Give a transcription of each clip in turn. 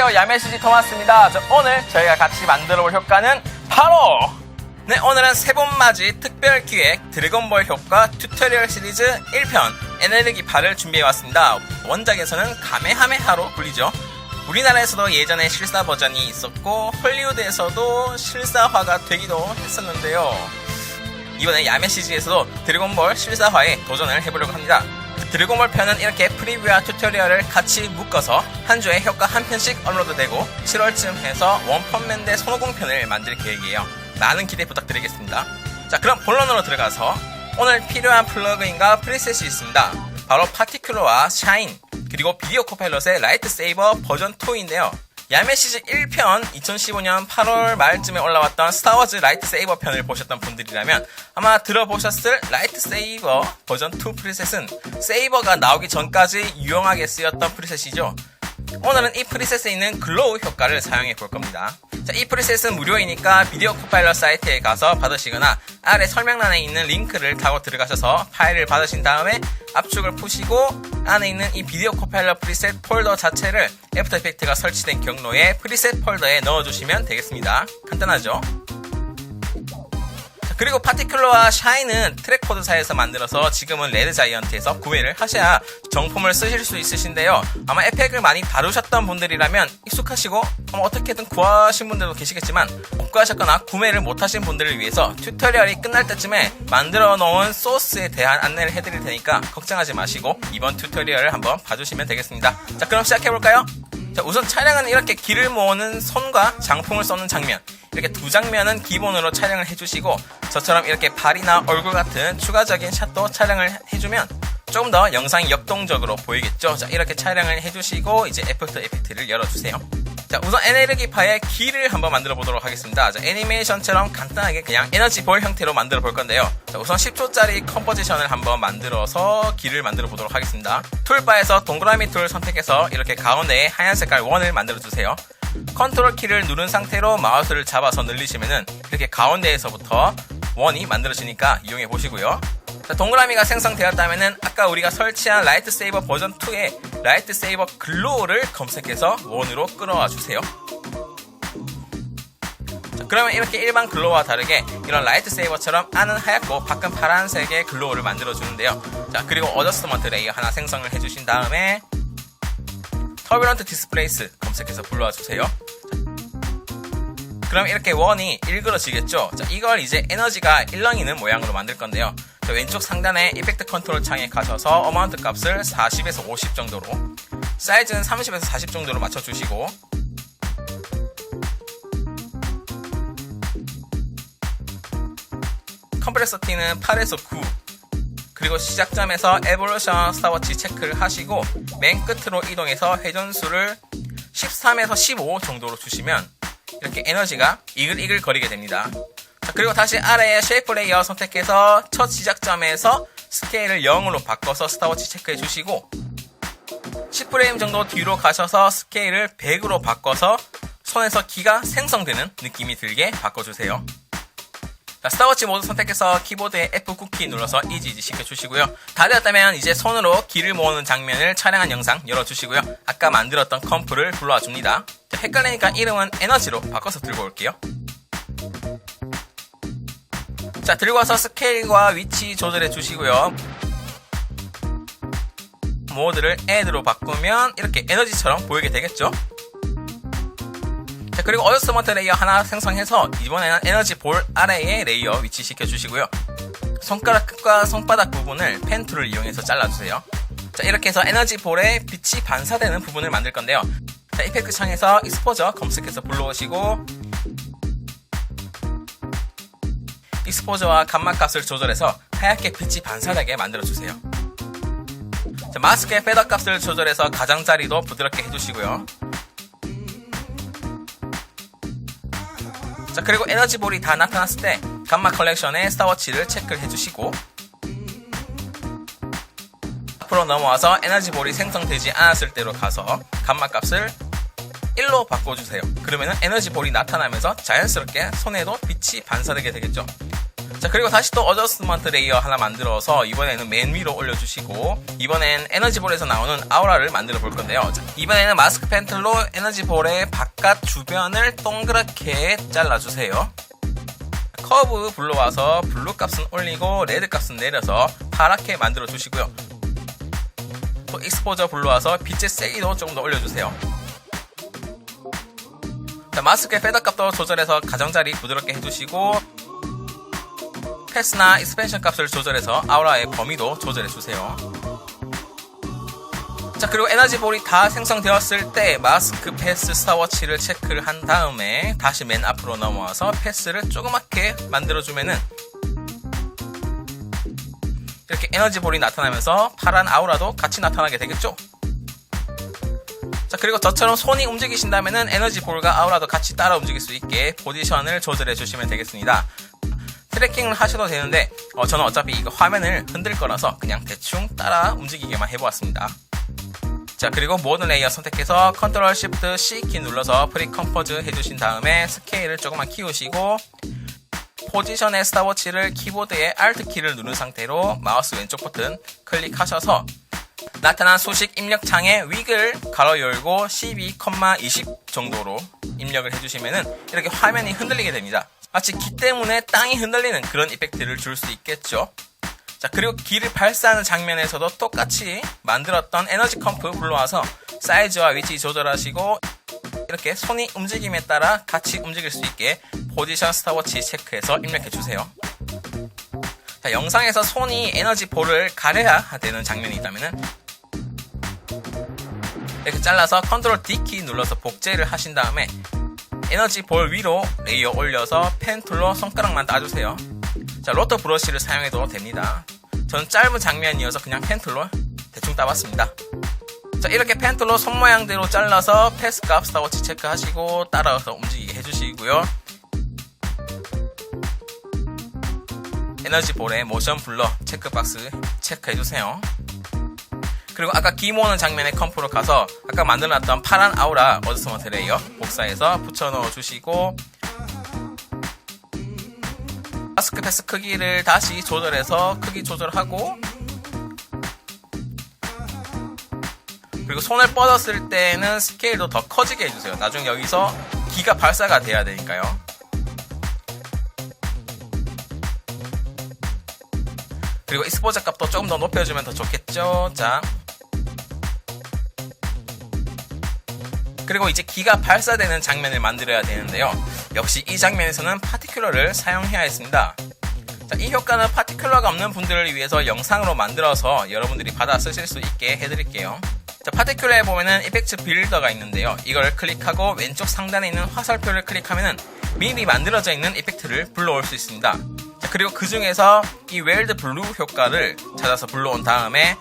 안녕하세요. 야매시지 토마스입니다. 자, 오늘 저희가 같이 만들어 볼 효과는 바로 네 오늘은 세 번 맞이 특별 기획 드래곤볼 효과 튜토리얼 시리즈 1편 에너지 발을 준비해 왔습니다. 원작에서는 가메하메하로 불리죠. 우리나라에서도 예전에 실사 버전이 있었고 헐리우드에서도 실사화가 되기도 했었는데요. 이번에 야매시즈에서도 드래곤볼 실사화에 도전을 해보려고 합니다. 드래곤볼 편은 이렇게 프리뷰와 튜토리얼을 같이 묶어서 한 주에 효과 한 편씩 업로드되고 7월쯤 해서 원펀맨 대 손오공 편을 만들 계획이에요. 많은 기대 부탁드리겠습니다. 자 그럼 본론으로 들어가서 오늘 필요한 플러그인과 프리셋이 있습니다. 바로 파티큘러와 샤인 그리고 비디오 코파일럿의 라이트 세이버 버전 2인데요. 야매 시즌 1편 2015년 8월 말쯤에 올라왔던 스타워즈 라이트 세이버 편을 보셨던 분들이라면 아마 들어보셨을 라이트 세이버 버전 2 프리셋은 세이버가 나오기 전까지 유용하게 쓰였던 프리셋이죠. 오늘은 이 프리셋에 있는 글로우 효과를 사용해 볼 겁니다. 자, 이 프리셋은 무료이니까 비디오 코파일럿 사이트에 가서 받으시거나 아래 설명란에 있는 링크를 타고 들어가셔서 파일을 받으신 다음에 압축을 푸시고 안에 있는 이 비디오 코파일럿 프리셋 폴더 자체를 애프터 이펙트가 설치된 경로에 프리셋 폴더에 넣어주시면 되겠습니다. 간단하죠? 그리고 파티큘러와 샤인은 트랙 코드사에서 만들어서 지금은 레드 자이언트에서 구매를 하셔야 정품을 쓰실 수 있으신데요. 아마 에펙을 많이 다루셨던 분들이라면 익숙하시고 어떻게든 구하신 분들도 계시겠지만 못 구하셨거나 구매를 못 하신 분들을 위해서 튜토리얼이 끝날 때쯤에 만들어 놓은 소스에 대한 안내를 해드릴 테니까 걱정하지 마시고 이번 튜토리얼을 한번 봐주시면 되겠습니다. 자 그럼 시작해볼까요? 자, 우선 촬영은 이렇게 길을 모으는 손과 장풍을 쏘는 장면 이렇게 두 장면은 기본으로 촬영을 해주시고 저처럼 이렇게 발이나 얼굴 같은 추가적인 샷도 촬영을 해주면 조금 더 영상이 역동적으로 보이겠죠? 자 이렇게 촬영을 해주시고 이제 에펙터 에펙트를 열어주세요. 자 우선 에너지파의 길을 한번 만들어 보도록 하겠습니다. 자 애니메이션처럼 간단하게 그냥 에너지 볼 형태로 만들어 볼 건데요. 자 우선 10초짜리 컴포지션을 한번 만들어서 길을 만들어 보도록 하겠습니다. 툴바에서 동그라미 툴 선택해서 이렇게 가운데에 하얀 색깔 원을 만들어 주세요 컨트롤 키를 누른 상태로 마우스를 잡아서 늘리시면은 이렇게 가운데에서부터 원이 만들어지니까 이용해 보시고요. 자, 동그라미가 생성되었다면은 아까 우리가 설치한 라이트 세이버 버전 2의 라이트 세이버 글로우를 검색해서 원으로 끌어와 주세요. 자, 그러면 이렇게 일반 글로우와 다르게 이런 라이트 세이버처럼 안은 하얗고 밖은 파란색의 글로우를 만들어 주는데요. 자, 그리고 어저스트먼트 레이어 하나 생성을 해 주신 다음에 터비런트 디스플레이스 검색해서 불러와 주세요. 그럼 이렇게 원이 일그러지겠죠? 자, 이걸 이제 에너지가 일렁이는 모양으로 만들 건데요. 자, 왼쪽 상단에 이펙트 컨트롤 창에 가셔서 어마운트 값을 40에서 50 정도로 사이즈는 30에서 40 정도로 맞춰주시고 컴프레서 T는 8에서 9 그리고 시작점에서 에볼루션 스타워치 체크를 하시고 맨 끝으로 이동해서 회전수를 13에서 15 정도로 주시면 이렇게 에너지가 이글이글 거리게 됩니다. 자, 그리고 다시 아래에 쉐이프 레이어 선택해서 첫 시작점에서 스케일을 0으로 바꿔서 스타워치 체크해 주시고 10프레임 정도 뒤로 가셔서 스케일을 100으로 바꿔서 손에서 기가 생성되는 느낌이 들게 바꿔주세요. 자, 스타워치 모드 선택해서 키보드에 F 쿠키 눌러서 이지이지 시켜주시고요. 다 되었다면 이제 손으로 길을 모으는 장면을 촬영한 영상 열어주시고요. 아까 만들었던 컴프를 불러와 줍니다. 자, 헷갈리니까 이름은 에너지로 바꿔서 들고 올게요. 자, 들고 와서 스케일과 위치 조절해 주시고요. 모드를 애드로 바꾸면 이렇게 에너지처럼 보이게 되겠죠? 자, 그리고 어저스먼트 레이어 하나 생성해서 이번에는 에너지 볼 아래에 레이어 위치시켜 주시고요. 손가락 끝과 손바닥 부분을 펜 툴을 이용해서 잘라주세요. 자, 이렇게 해서 에너지 볼에 빛이 반사되는 부분을 만들 건데요. 자, 이펙트 창에서 익스포저 검색해서 불러오시고 익스포저와 감마 값을 조절해서 하얗게 빛이 반사되게 만들어주세요. 자, 마스크의 페더 값을 조절해서 가장자리도 부드럽게 해주시고요. 자, 그리고 에너지볼이 다 나타났을 때 감마 컬렉션의 스타워치를 체크를 해주시고 앞으로 넘어와서 에너지볼이 생성되지 않았을 때로 가서 감마 값을 1로 바꿔주세요. 그러면 에너지볼이 나타나면서 자연스럽게 손에도 빛이 반사되게 되겠죠. 자 그리고 다시 또 어저스먼트 레이어 하나 만들어서 이번에는 맨 위로 올려주시고 이번엔 에너지볼에서 나오는 아우라를 만들어 볼 건데요. 자, 이번에는 마스크 펜틀로 에너지볼의 바깥 주변을 동그랗게 잘라주세요. 커브 불러와서 블루 값은 올리고 레드 값은 내려서 파랗게 만들어 주시고요. 또 익스포저 불러와서 빛의 세기도 조금 더 올려주세요. 자, 마스크의 페더 값도 조절해서 가정자리 부드럽게 해주시고 패스나 익스펜션 값을 조절해서 아우라의 범위도 조절해주세요. 자 그리고 에너지볼이 다 생성되었을 때 마스크 패스 스타워치를 체크를 한 다음에 다시 맨 앞으로 넘어와서 패스를 조그맣게 만들어주면은 이렇게 에너지볼이 나타나면서 파란 아우라도 같이 나타나게 되겠죠? 자 그리고 저처럼 손이 움직이신다면은 에너지볼과 아우라도 같이 따라 움직일 수 있게 포지션을 조절해 주시면 되겠습니다. 트래킹을 하셔도 되는데 어, 저는 어차피 이거 화면을 흔들 거라서 그냥 대충 따라 움직이게만 해보았습니다. 자 그리고 모든 레이어 선택해서 컨트롤 시프트 C 키 눌러서 프리 컴포즈 해주신 다음에 스케일을 조금만 키우시고 포지션의 스타워치를 키보드의 Alt 키를 누른 상태로 마우스 왼쪽 버튼 클릭하셔서 나타난 수식 입력창에 윅을 가로 열고 12,20 정도로 입력을 해주시면은 이렇게 화면이 흔들리게 됩니다. 마치 기 때문에 땅이 흔들리는 그런 이펙트를 줄 수 있겠죠. 자, 그리고 기를 발사하는 장면에서도 똑같이 만들었던 에너지 컴프 불러와서 사이즈와 위치 조절하시고 이렇게 손이 움직임에 따라 같이 움직일 수 있게 포지션 스타워치 체크해서 입력해 주세요. 자, 영상에서 손이 에너지 볼을 가려야 되는 장면이 있다면은 이렇게 잘라서 컨트롤 D키 눌러서 복제를 하신 다음에 에너지 볼 위로 레이어 올려서 펜 툴로 손가락만 따주세요. 자, 로터 브러쉬를 사용해도 됩니다. 저는 짧은 장면이어서 그냥 펜 툴로 대충 따봤습니다. 자, 이렇게 펜 툴로 손 모양대로 잘라서 패스 값 스타워치 체크하시고 따라서 움직이게 해주시고요. 에너지 볼의 모션 블러 체크박스 체크해주세요. 그리고 아까 기모는 장면의 컴프로 가서 아까 만들어놨던 파란 아우라 어드스먼트 레이어 복사해서 붙여넣어 주시고 마스크 패스 크기를 다시 조절해서 크기 조절하고 그리고 손을 뻗었을 때는 스케일도 더 커지게 해주세요. 나중에 여기서 기가 발사가 돼야 되니까요. 그리고 익스포저 값도 조금 더 높여주면 더 좋겠죠. 자. 그리고 이제 기가 발사되는 장면을 만들어야 되는데요. 역시 이 장면에서는 파티큘러를 사용해야 했습니다. 자, 이 효과는 파티큘러가 없는 분들을 위해서 영상으로 만들어서 여러분들이 받아 쓰실 수 있게 해드릴게요. 자, 파티큘러에 보면은 이펙트 빌더가 있는데요. 이걸 클릭하고 왼쪽 상단에 있는 화살표를 클릭하면은 미리 만들어져 있는 이펙트를 불러올 수 있습니다. 자, 그리고 그 중에서 이 웰드 블루 효과를 찾아서 불러온 다음에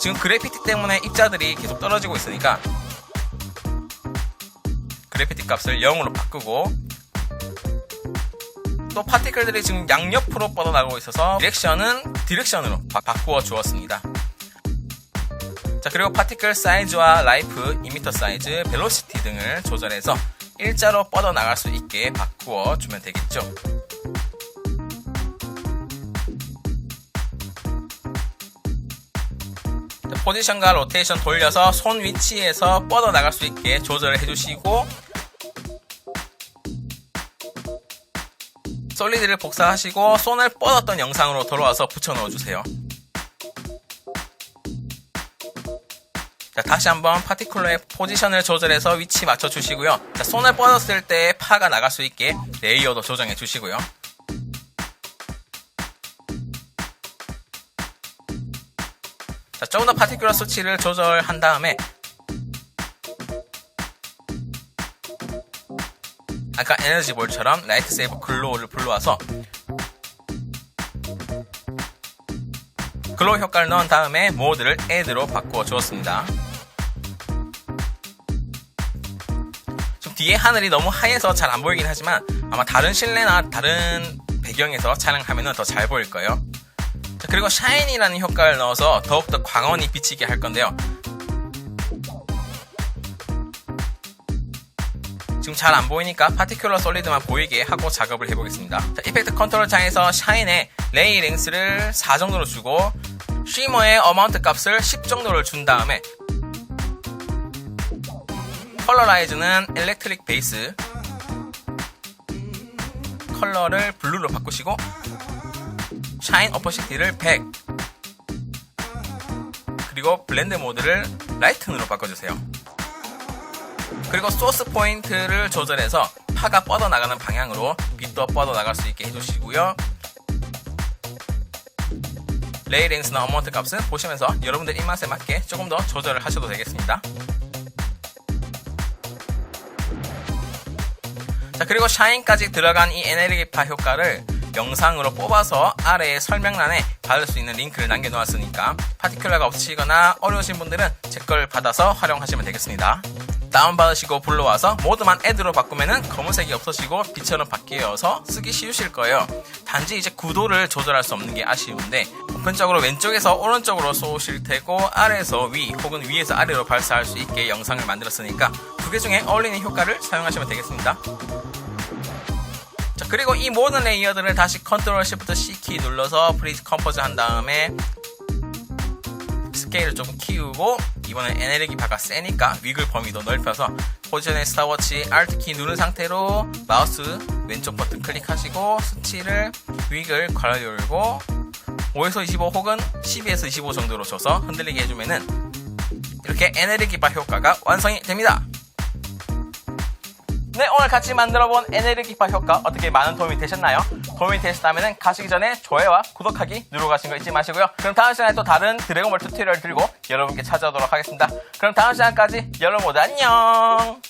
지금 그래피티 때문에 입자들이 계속 떨어지고 있으니까 그래피티 값을 0으로 바꾸고 또 파티클들이 지금 양옆으로 뻗어나가고 있어서 디렉션은 디렉션으로 바, 바꾸어 주었습니다. 자 그리고 파티클 사이즈와 라이프, 이미터 사이즈, 벨로시티 등을 조절해서 일자로 뻗어나갈 수 있게 바꾸어 주면 되겠죠. 포지션과 로테이션 돌려서 손 위치에서 뻗어 나갈 수 있게 조절을 해주시고 솔리드를 복사하시고 손을 뻗었던 영상으로 돌아와서 붙여 넣어주세요. 자, 다시 한번 파티클러의 포지션을 조절해서 위치 맞춰 주시고요. 자, 손을 뻗었을 때 파가 나갈 수 있게 레이어도 조정해 주시고요. 자, 조금 더 파티큘러 수치를 조절한 다음에 아까 에너지 볼처럼 라이트 세이버 글로우를 불러와서 글로우 효과를 넣은 다음에 모드를 애드로 바꾸어 주었습니다. 좀 뒤에 하늘이 너무 하얘서 잘 안 보이긴 하지만 아마 다른 실내나 다른 배경에서 촬영하면 더 잘 보일 거예요. 자, 그리고 샤이니라는 효과를 넣어서 더욱더 광원이 비치게 할 건데요. 지금 잘 안 보이니까 파티큘러 솔리드만 보이게 하고 작업을 해보겠습니다. 자, 이펙트 컨트롤 창에서 샤인의 레이 랭스를 4 정도로 주고 쉬머의 어마운트 값을 10 정도를 준 다음에 컬러라이즈는 일렉트릭 베이스 컬러를 블루로 바꾸시고 샤인 어퍼시티를 100 그리고 블렌드 모드를 라이튼으로 바꿔주세요. 그리고 소스 포인트를 조절해서 파가 뻗어나가는 방향으로 빛도 뻗어나갈 수 있게 해주시고요. 레이랭스나 어머운트 값은 보시면서 여러분들 입맛에 맞게 조금 더 조절을 하셔도 되겠습니다. 자 그리고 샤인까지 들어간 이 에너지파 효과를 영상으로 뽑아서 아래에 설명란에 받을 수 있는 링크를 남겨놓았으니까 파티큘러가 없으시거나 어려우신 분들은 제 걸 받아서 활용하시면 되겠습니다. 다운받으시고 불러와서 모드만 애드로 바꾸면은 검은색이 없어지고 빛처럼 바뀌어서 쓰기 쉬우실 거예요. 단지 이제 구도를 조절할 수 없는 게 아쉬운데 보편적으로 왼쪽에서 오른쪽으로 쏘실 테고 아래에서 위 혹은 위에서 아래로 발사할 수 있게 영상을 만들었으니까 두 개 중에 어울리는 효과를 사용하시면 되겠습니다. 자, 그리고 이 모든 레이어들을 다시 컨트롤 시프트 C 키 눌러서 프리즈 컴포즈 한 다음에 스케일을 조금 키우고 이번엔 에너지파가 세니까 위글 범위도 넓혀서 포지션의 스타워치 Alt 키 누른 상태로 마우스 왼쪽 버튼 클릭하시고 수치를 위글 괄열고 5에서 25 혹은 12에서 25 정도로 줘서 흔들리게 해주면은 이렇게 에너지파 효과가 완성이 됩니다. 네, 오늘 같이 만들어본 에너지기파 효과 어떻게 많은 도움이 되셨나요? 도움이 되셨다면 가시기 전에 좋아요와 구독하기 누르고 가시는 거 잊지 마시고요. 그럼 다음 시간에 또 다른 드래곤볼 튜토리얼 들고 여러분께 찾아오도록 하겠습니다. 그럼 다음 시간까지 여러분 모두 안녕!